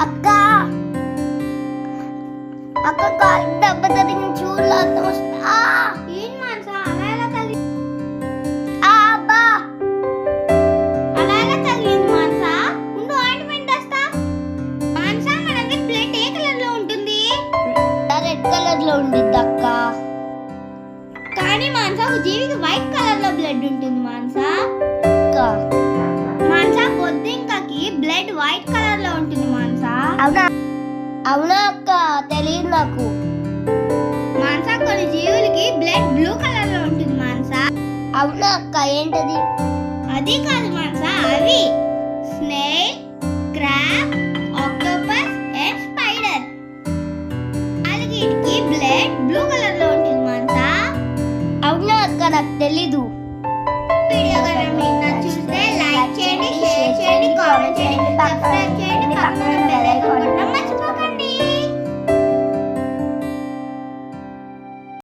అక్క. అక్క కాలు దెబ్బ తగిన ప్లేట్ ఏ కలర్లో ఉంటుంది? రెడ్ కలర్లో కానీ జీవికి వైట్ కలర్లో బ్లడ్ ఉంటుంది మాన్సా. బ్లడ్ వైట్ కలర్లో ఉంటుంది మానస. అవునా? అవునా అక్క? తెలియదు నాకు. మానస కొన్ని జీవులకి బ్లడ్ బ్లూ కలర్లో ఉంటుంది మానస. అవునా అక్క? ఏంటది? అది కాదు మానస అవి. Snake crab octopus and spider. అలాగే బ్లడ్ బ్లూ కలర్లో ఉంటుంది మానస. అవునా అక్క? నాకు తెలీదు. Thank you.